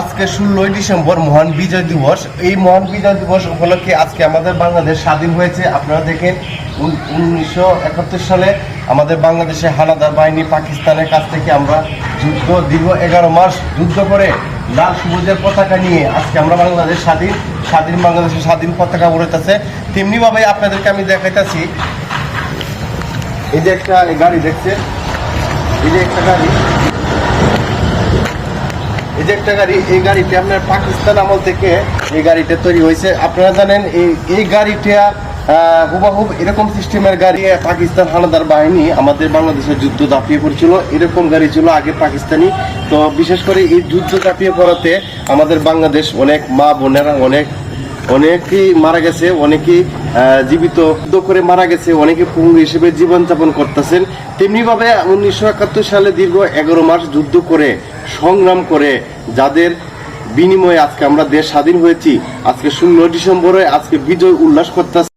আজকে ষোলোই ডিসেম্বর মহান বিজয় দিবস। এই মহান বিজয় দিবস উপলক্ষে আজকে আমাদের বাংলাদেশ স্বাধীন হয়েছে। আপনারা দেখেন উনিশশো একাত্তর সালে আমাদের বাংলাদেশে হানাদার বাহিনী পাকিস্তানের কাছ থেকে আমরা যুদ্ধ দীর্ঘ এগারো মাস যুদ্ধ করে লাল সবুজের পতাকা নিয়ে আজকে আমরা বাংলাদেশ স্বাধীন স্বাধীন বাংলাদেশের স্বাধীন পতাকা উড়েতেছে তেমনিভাবে আপনাদেরকে আমি দেখাইতেছি, এই যে একটা গাড়ি দেখছেন? এই যে একটা গাড়ি। এই যে একটা গাড়ি, এই গাড়িটি আপনার পাকিস্তান আমল থেকে এই গাড়িটা তৈরি হয়েছে। আপনারা জানেন, এই এই গাড়িটা হুবাহুব এরকম সিস্টেমের গাড়ি পাকিস্তান হানাদার বাহিনী আমাদের বাংলাদেশের যুদ্ধ দাপিয়ে পড়ছিল। এরকম গাড়ি ছিল আগে পাকিস্তানি। তো বিশেষ করে এই যুদ্ধ দাপিয়ে পড়াতে আমাদের বাংলাদেশ অনেক মা বোনেরা অনেক, অনেকেই মারা গেছে, অনেকেই জীবিত যুদ্ধ করে মারা গেছে, অনেকে পঙ্গু হিসেবে জীবনযাপন করতেছেন। তেমনিভাবে উনিশশো একাত্তর সালে দীর্ঘ এগারো মাস যুদ্ধ করে সংগ্রাম করে, যাদের বিনিময়ে আজকে আমরা দেশ স্বাধীন হয়েছি, আজকে ষোলো ডিসেম্বরে আজকে বিজয় উল্লাস করতেছে।